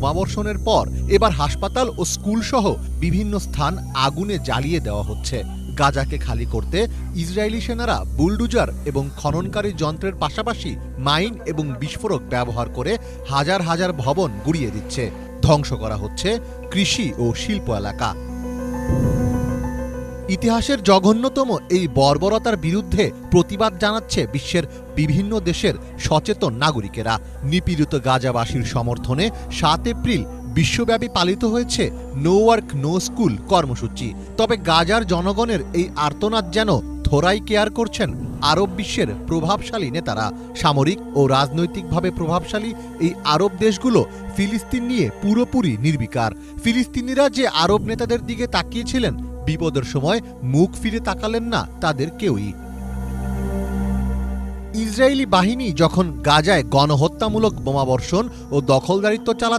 বোমাবর্ষণের পর এবার হাসপাতাল ও স্কুলসহ বিভিন্ন স্থান আগুনে জ্বালিয়ে দেওয়া হচ্ছে। গাজাকে খালি করতে ইসরায়েলি সেনারা বুলডুজার এবং খননকারী যন্ত্রের পাশাপাশি মাইন এবং বিস্ফোরক ব্যবহার করে হাজার হাজার ভবন গুড়িয়ে দিচ্ছে। ধ্বংস করা হচ্ছে কৃষি ও শিল্প এলাকা। ইতিহাসের জঘন্যতম এই বর্বরতার বিরুদ্ধে প্রতিবাদ জানাচ্ছে বিশ্বের বিভিন্ন দেশের সচেতন নাগরিকেরা। নিপীড়িত গাজাবাসীর সমর্থনে সাত এপ্রিল বিশ্বব্যাপী পালিত হয়েছে নো ওয়ার্ক, নো স্কুল কর্মসূচি। তবে গাজার জনগণের এই আর্তনাদ যেন থোরাই কেয়ার করছেন আরব বিশ্বের প্রভাবশালী নেতারা। সামরিক ও রাজনৈতিকভাবে প্রভাবশালী এই আরব দেশগুলো ফিলিস্তিন নিয়ে পুরোপুরি নির্বিকার। ফিলিস্তিনিরা যে আরব নেতাদের দিকে তাকিয়েছিলেন বিপদের সময় মুখ ফিরে তাকালেন না তাদের কেউই। ইসরায়েলি বাহিনী যখন গাজায় গণহত্যামূলক বোমাবর্ষণ ও দখলদারিত্ব চালাচ্ছে